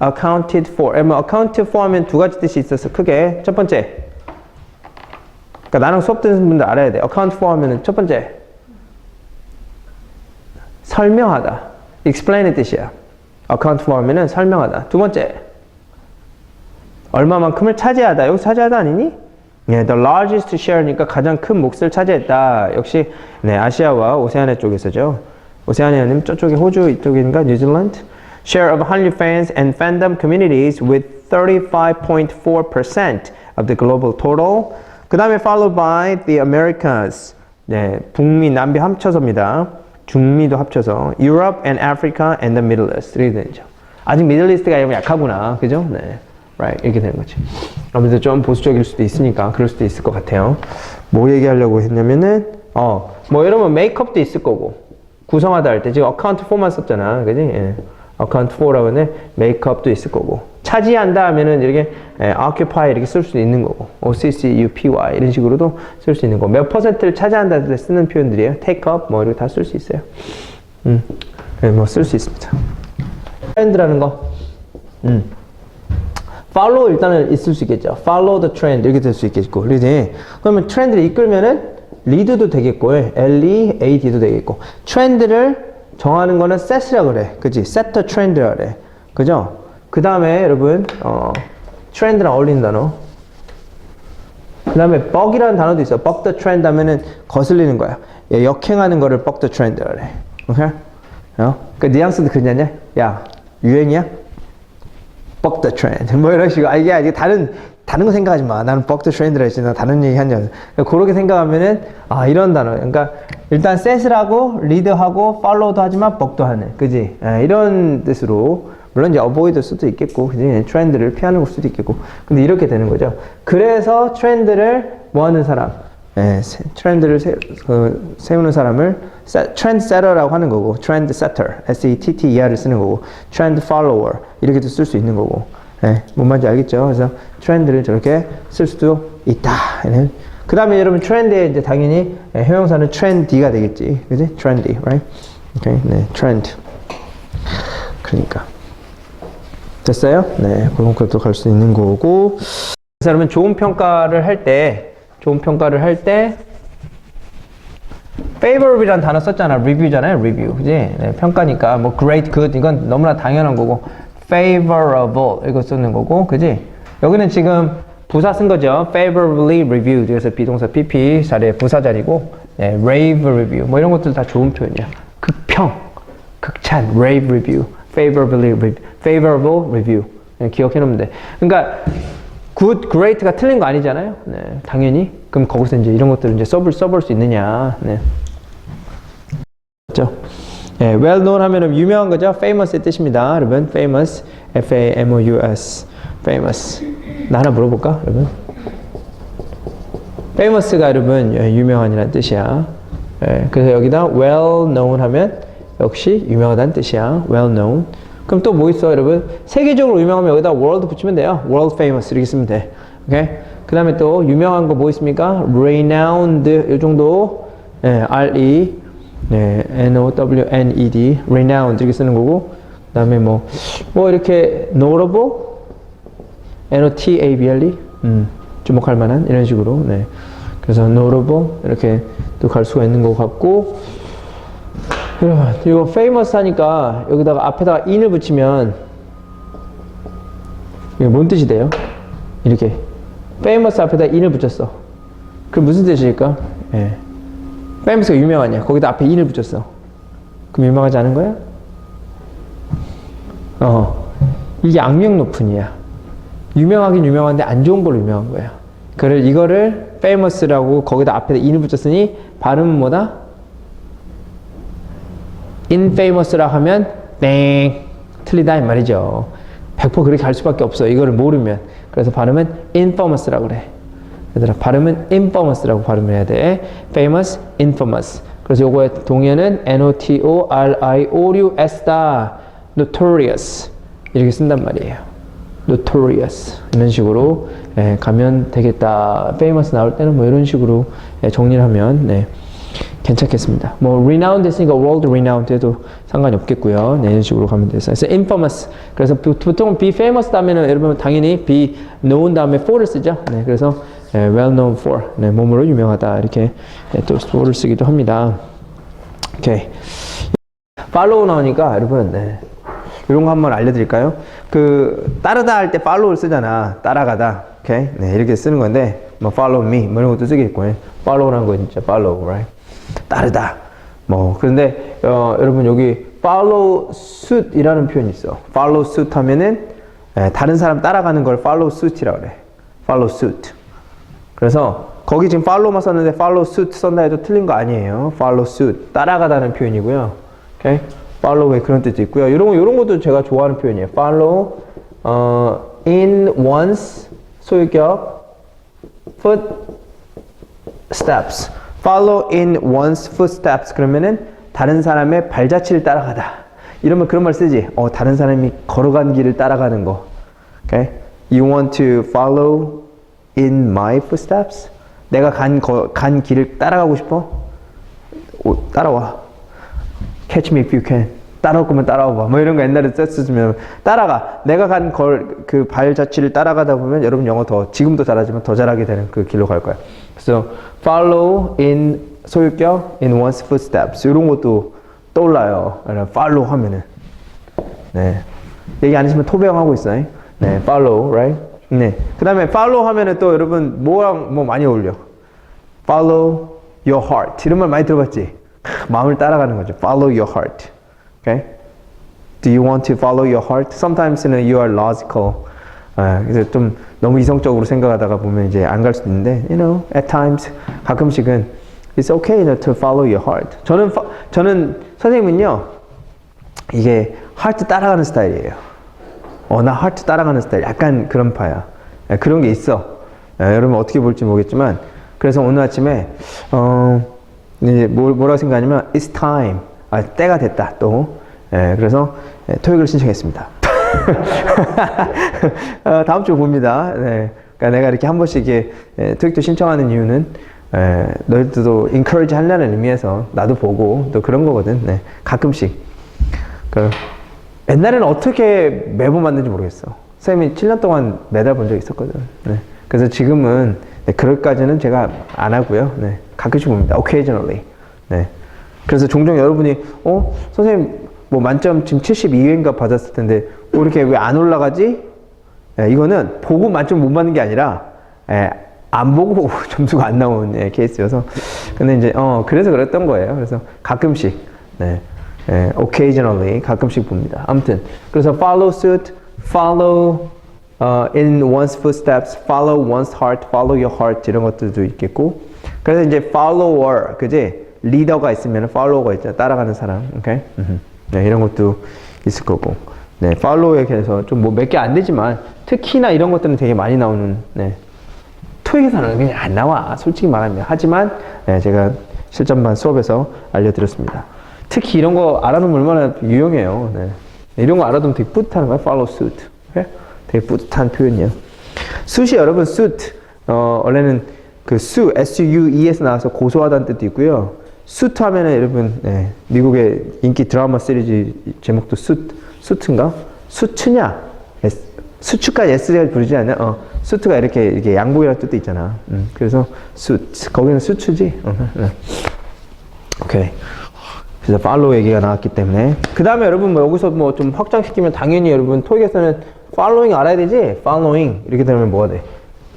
accounted for. 에, 뭐 accounted for 하면 두 가지 뜻이 있어서 크게 첫 번째. 그러니까 나랑 수업 듣는 분들 알아야 돼. account for 하면은 첫 번째 설명하다. explain의 뜻이야. account for 하면은 설명하다. 두 번째 얼마만큼을 차지하다. 여기 차지하다 아니니? 네, the largest share니까 가장 큰 몫을 차지했다. 역시 네, 아시아와 오세아니아 쪽에서죠. 오세아니아는 저쪽에 호주 이쪽인가 뉴질랜드. Share of Hallyu fans and fandom communities with 35.4% of the global total. 그 다음에 followed by the Americas. 네, 북미, 남미 합쳐서입니다. 중미도 합쳐서 Europe and Africa and the Middle East 이렇게 되죠. 아직 리스트가 좀 약하구나, 그죠? 네, right 이렇게 되는 거지. 아무래도 좀 보수적일 수도 있으니까 그럴 수도 있을 것 같아요. 뭐 얘기하려고 했냐면은 어, 뭐 여러분 메이크업도 있을 거고 구성하다 할 때 지금 어카운트 4만 썼잖아, 그지? 예. 어카운트 4라고 하는 메이크업도 있을 거고 차지한다 하면은 이렇게 예, occupy 이렇게 쓸 수도 있는 거고 OCCUPY 이런 식으로도 쓸 수 있는 거고 몇 퍼센트를 차지한다 할때 쓰는 표현들이에요. take up 뭐 이렇게 다 쓸 수 있어요. 음, 예, 뭐쓸 수 있습니다. 트렌드라는 거. 음. follow 일단은 있을 수 있겠죠. follow the trend 이렇게 될 수 있겠고 그러지 그러면 트렌드를 이끌면은 리드도 되겠고 L-E-A-D도 되겠고 트렌드를 정하는 거는 set이라 그래. 그지? set the trend라 그래. 그죠? 그 다음에 여러분 어, 트렌드랑 어울리는 단어. 그 다음에 bug이라는 단어도 있어. bug the trend 하면은 거슬리는 거야. 야, 역행하는 거를 bug the trend 그래. 오케이? 어? 그 뉘앙스도 그냐냐? 야 유행이야? bug the trend. 뭐 이런 식으로. 아 이게 아직 다른 다른 거 생각하지 마. 나는 bug the trend라 했지. 나 다른 얘기 하냐 그렇게 생각하면은 아 이런 단어. 그러니까 일단 하고 리드하고 follow도 하지만 bug도 하는 그지? 예, 이런 뜻으로. 물론 이제 avoid일 수도 있겠고 그지? 트렌드를 피하는 걸 수도 있겠고. 근데 이렇게 되는 거죠. 그래서 트렌드를 뭐 하는 사람? 예, 세- 트렌드를 세, 그, 세우는 사람을 트렌드 세터라고 하는 거고 트렌드 세터 S-E-T-T-E-R을 쓰는 거고 트렌드 팔로워 이렇게도 쓸 수 있는 거고. 예, 뭔 말인지 알겠죠? 그래서 트렌드를 저렇게 쓸 수도 있다. 그 다음에 여러분 트렌드에 이제 당연히 예, 형용사는 트렌디가 되겠지, 그지? 트렌디, right? 오케이, 네, 트렌드. 그러니까 됐어요? 네, 그런 것도 갈 수 있는 거고. 그래서 여러분 좋은 평가를 할 때, 좋은 평가를 할 때. favorable이라는 단어 썼잖아. review잖아요. review. 그지? 네, 평가니까 뭐 great, good 이건 너무나 당연한 거고 favorable 이거 쓰는 거고. 그지? 여기는 지금 부사 쓴 거죠. favorably reviewed. 그래서 비동사 pp 자리에 부사 자리고 네, rave review. 뭐 이런 것들 다 좋은 표현이야. 극평, 극찬, rave review, favorably review, favorable review. 네, 기억해 놓으면 돼. 그러니까 good, great가 틀린 거 아니잖아요. 네, 당연히. 그럼 거기서 이제 이런 것들을 이제 써볼, 써볼 수 있느냐. 네. 그죠? 예, well known 하면은 유명한 거죠. famous의 뜻입니다. 여러분, famous, F-A-M-O-U-S, famous. 나 하나 물어볼까, 여러분? famous가 여러분 예, 유명한이라는 뜻이야. 예, 그래서 여기다 well known 하면 역시 유명하다는 뜻이야. well known. 그럼 또 뭐 있어, 여러분? 세계적으로 유명하면 여기다 world 붙이면 돼요. world famous 이렇게 쓰면 돼. 오케이? 그 다음에 또 유명한 거 뭐 있습니까? renowned 이 정도 예, R-E 네, N-O-W-N-E-D renowned 이렇게 쓰는 거고 그 다음에 뭐, 뭐 이렇게 notable N-O-T-A-B-L-E 음, 주목할 만한? 이런 식으로. 네. 그래서 notable 이렇게 또 갈 수가 있는 것 같고. 이거 famous 하니까 여기다가 앞에다가 in을 붙이면 이게 뭔 뜻이 돼요? 이렇게. famous 앞에다 in을 붙였어. 그럼 무슨 뜻일까? 예. famous가 유명하냐? 거기다 앞에 in을 붙였어. 그럼 유명하지 않은 거야? 어 이게 악명 높은이야 유명하긴 유명한데 안 좋은 걸로 유명한 거야. 그를 이거를 famous라고 거기다 앞에다 in을 붙였으니 발음은 뭐다? infamous라고 하면 땡 틀리다 이 말이죠. 100% 그렇게 할 수밖에 없어. 이거를 모르면. 그래서 발음은 infamous라고 그래. 얘들아 발음은 infamous라고 발음을 해야 돼. famous, infamous. 그래서 요거의 동의어는 N-O-T-O-R-I-O-U-S다. notorious. 이렇게 쓴단 말이에요. Notorious 이런 식으로 예, 가면 되겠다. famous 나올 때는 뭐 이런 식으로 예, 정리를 하면 네, 괜찮겠습니다. 뭐 renowned 했으니까 world renowned 해도 상관이 없겠고요. 네, 이런 식으로 가면 돼서 그래서 infamous 그래서 보- 보통 be famous 다음에는 여러분 당연히 be known 다음에 for를 쓰죠. 네, 그래서 예, well known for 네, 몸으로 유명하다 이렇게 예, 또 for를 쓰기도 합니다. 오케이. 팔로우 나오니까 여러분 네. 이런 거 한번 알려드릴까요? 그 따르다 할 때 follow를 쓰잖아. 따라가다. 오케이? 네 이렇게 쓰는 건데 뭐 follow me 뭐 이런 것도 쓰겠고 follow라는 거 진짜 follow right? 따르다. 뭐 그런데 어, 여러분 여기 follow suit이라는 표현이 있어. follow suit 하면은 예, 다른 사람 따라가는 걸 follow suit이라고 그래. follow suit. 그래서 거기 지금 follow만 썼는데 follow suit 썼나 해도 틀린 거 아니에요. follow suit. 따라가다는 표현이고요. 오케이? Follow의 그런 뜻도 있고요. 이런 거 이런 것도 제가 좋아하는 표현이에요. follow 어, in one's 소유격 foot steps. follow in one's footsteps 그러면은 다른 사람의 발자취를 따라가다. 이러면 그런 말 쓰지. 어, 다른 사람이 걸어간 길을 따라가는 거. Okay? You want to follow in my footsteps? 내가 간, 거, 간 길을 따라가고 싶어? 오, 따라와. Catch me if you can. 따라올 거면 따라와 봐. 뭐 이런 거 옛날에 썼으면 따라가. 내가 간 걸 그 발 자취를 따라가다 보면 여러분 영어 더 지금도 잘하지만 더 잘하게 되는 그 길로 갈 거야. 그래서 follow in 소유격 in one's footsteps 이런 것도 떠올라요. follow 하면은 네. 얘기 안 했으면 토병하고 있어요. 네, follow, right? 네. 그 다음에 follow 하면은 또 여러분 뭐랑 뭐 많이 어울려? follow your heart. 이런 말 많이 들어봤지? 크, 마음을 따라가는 거죠. follow your heart. Okay? Do you want to follow your heart? Sometimes you are logical. 아, 그래서 좀 너무 이성적으로 생각하다가 보면 이제 안 갈 수도 있는데, you know, at times 가끔씩은 it's okay to follow your heart. 저는 파- 저는 선생님은요 이게 하트 따라가는 스타일이에요. 어, 나 하트 따라가는 스타일. 약간 그런 파야. 예, 그런 게 있어. 예, 여러분 어떻게 볼지 모르겠지만, 그래서 오늘 아침에, 어, 이제 뭐, 뭐라고 생각하냐면, it's time. 아, 때가 됐다, 또. 예, 그래서 예, 토익을 신청했습니다. 어, 다음 주 봅니다. 네. 그러니까 내가 이렇게 한 번씩 이렇게 예, 토익도 신청하는 이유는 예, 너희들도 encourage 하려는 의미에서 나도 보고 또 그런 거거든. 네. 가끔씩. 그 옛날에는 어떻게 매번 만든지 모르겠어. 쌤이 7년 동안 매달 본적 있었거든. 네. 그래서 지금은 네, 그럴까지는 제가 안 하고요. 네. 가끔씩 봅니다. occasionally. 네. 그래서 종종 여러분이 어 선생님 뭐 만점 지금 72회인가 받았을 텐데 뭐 이렇게 왜 안 올라가지? 예, 이거는 보고 만점 못 받는 게 아니라 예, 안 보고 점수가 안 나온 예, 케이스여서 근데 이제 어 그래서 그랬던 거예요. 그래서 가끔씩 네, 예, occasionally 가끔씩 봅니다. 아무튼 그래서 follow suit, follow 어, in one's footsteps, follow one's heart, follow your heart 이런 것들도 있겠고 그래서 이제 follower 그지 리더가 있으면 follower가 있잖아 따라가는 사람, 오케이? 네, 이런 것도 있을 거고. 네, 팔로우에 대해서 좀 뭐 몇 개 안 되지만 특히나 이런 것들은 되게 많이 나오는 네. 토익에서는 그냥 안 나와. 솔직히 말하면. 하지만 네, 제가 실전반 수업에서 알려드렸습니다. 특히 이런 거 알아두면 얼마나 유용해요. 네. 이런 거 알아두면 되게 뿌듯하는 거야. follow suit. 오케이? 되게 뿌듯한 표현이에요. suit이 여러분 suit 어, 원래는 그 su, s-u-e에서 나와서 고소하다는 뜻도 있고요. suit 하면은 여러분 네, 미국의 인기 드라마 시리즈 제목도 suit, suit인가? 수트냐? S, 수트까지 S가 부르지 않냐? 어, 수트가 이렇게 이렇게 양복이라는 뜻도 있잖아. 음, 그래서 suit 거기는 수트지. 어, 네. 오케이. 그래서 팔로우 얘기가 나왔기 때문에 그 다음에 여러분 뭐 여기서 뭐 좀 확장시키면 당연히 여러분 토익에서는 following 알아야 되지 following 이렇게 되면 뭐가 돼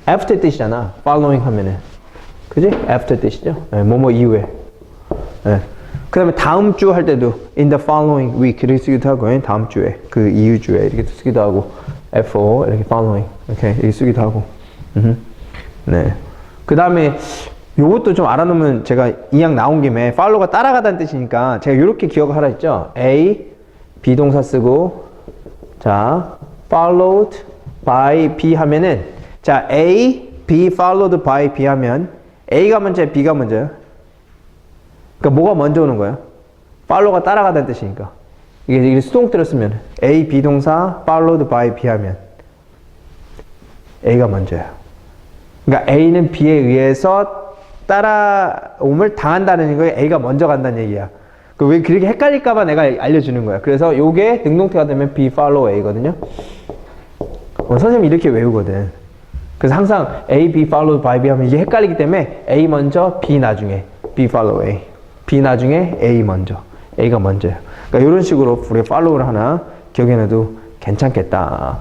after 뜻이잖아 following 하면은 그지 after 뜻이죠 네, 뭐뭐 이후에 네. 그 다음에 다음 주 할 때도 in the following week 이렇게 쓰기도 하고 예, 다음 주에 그 이후 주에 이렇게 쓰기도 하고 FO 이렇게 following 이렇게 이렇게 쓰기도 하고 음흠. 네. 그 다음에 요것도 좀 알아놓으면 제가 이양 나온 김에 follow가 따라가다는 뜻이니까 제가 이렇게 기억을 하라 했죠. A 비동사 쓰고 자 followed by B 하면은 자 A B followed by B 하면 A가 먼저 B가 먼저요. 그러니까 뭐가 먼저 오는 거야? follow가 따라가다는 뜻이니까 이게, 이게 수동태로 쓰면 A 비동사 followed by B 하면 A가 먼저예요. 그러니까 A는 B에 의해서 따라옴을 당한다는 거에 A가 먼저 간다는 얘기야. 그왜 그렇게 헷갈릴까봐 내가 알려주는 거야. 그래서 요게 능동태가 되면 be follow A거든요. 어, 선생님이 이렇게 외우거든. 그래서 항상 A, B followed by B 하면 이게 헷갈리기 때문에 A 먼저, B 나중에, B follow A. B 나중에, A 먼저. A가 먼저예요. 그러니까 이런 식으로 우리 follow를 하나 기억해놔도 괜찮겠다.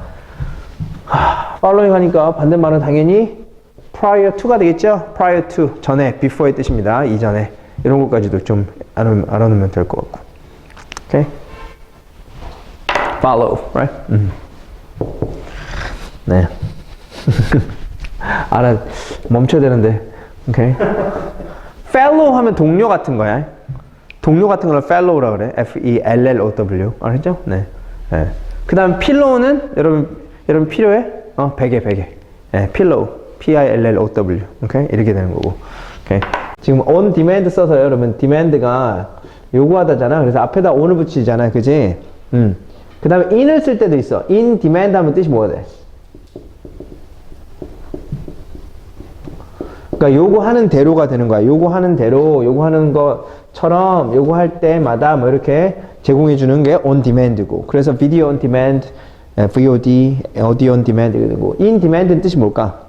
하, following 하니까 반대말은 당연히 prior to가 되겠죠? prior to, 전에, before의 뜻입니다. 이전에. 이런 것까지도 좀 알아, 알아놓으면 될 것 같고. 오케이? follow, right? 음. 네. 알아, 멈춰야 되는데. 오케이? fellow 하면 동료 같은 거야. 동료 같은 걸 fellow라 그래. F-E-L-L-O-W. 알았죠? 네. 네. 그 다음 pillow는 여러분, 여러분 필요해? 어, 베개, 베개. 네, pillow. P-I-L-L-O-W. 오케이? 이렇게 되는 거고. 오케이? 지금 on demand 써서 여러분, demand가 요구하다잖아. 그래서 앞에다 on을 붙이잖아. 그지? 음. 그 다음에 in을 쓸 때도 있어. in demand 하면 뜻이 뭐가 돼? 그러니까 요구하는 대로가 되는 거야. 요구하는 대로, 요구하는 것처럼 요구할 때마다 뭐 이렇게 제공해 주는 게 on demand고. 그래서 video on demand, 에, VOD, audio on demand 이렇게 되고. in demand는 뜻이 뭘까?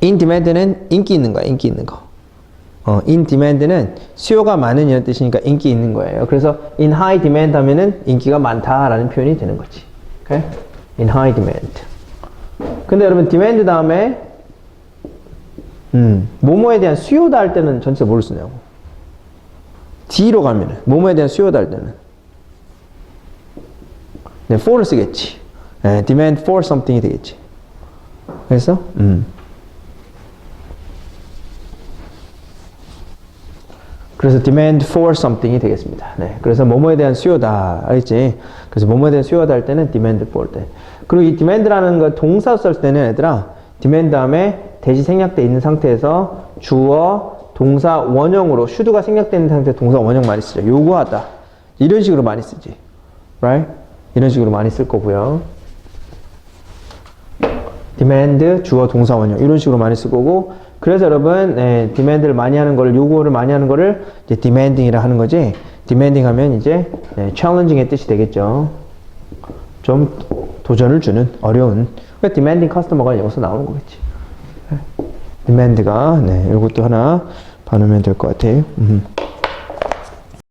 in demand는 인기 있는 거야. 인기 있는 거. 어, in demand는 수요가 많은 이런 뜻이니까 인기 있는 거예요. 그래서 in high demand 하면은 인기가 많다라는 표현이 되는 거지. 오케이? in high demand. 근데 여러분 demand 다음에 음, 모모에 대한 수요다 할 때는 전체 뭐를 쓰냐고. D로 가면은 모모에 대한 수요다 할 때는 네, for를 쓰겠지. 네, demand for something이 되겠지. 그래서 음. 그래서 demand for something이 되겠습니다. 네. 그래서 뭐뭐에 대한 수요다. 알겠지? 그래서 뭐뭐에 대한 수요다 할 때는 demand for 때. 그리고 이 demand라는 거 동사 쓸 때는 얘들아, demand 다음에 대시 생략돼 있는 상태에서 주어, 동사 원형으로 생략돼 있는 상태 동사 원형 많이 쓰죠. 요구하다. 이런 식으로 많이 쓰지. right? 이런 식으로 많이 쓸 거고요. demand 주어 동사 원형 이런 식으로 많이 쓸 거고 그래서 여러분 네, demand를 많이 하는 거를 요구를 많이 하는 거를 이제 demanding이라 하는 거지 demanding 하면 이제 네, challenging의 뜻이 되겠죠 좀 도전을 주는 어려운 그러니까 demanding customer가 여기서 나오는 거겠지 demand가 네, 이것도 하나 봐놓으면 될 것 같아요 음.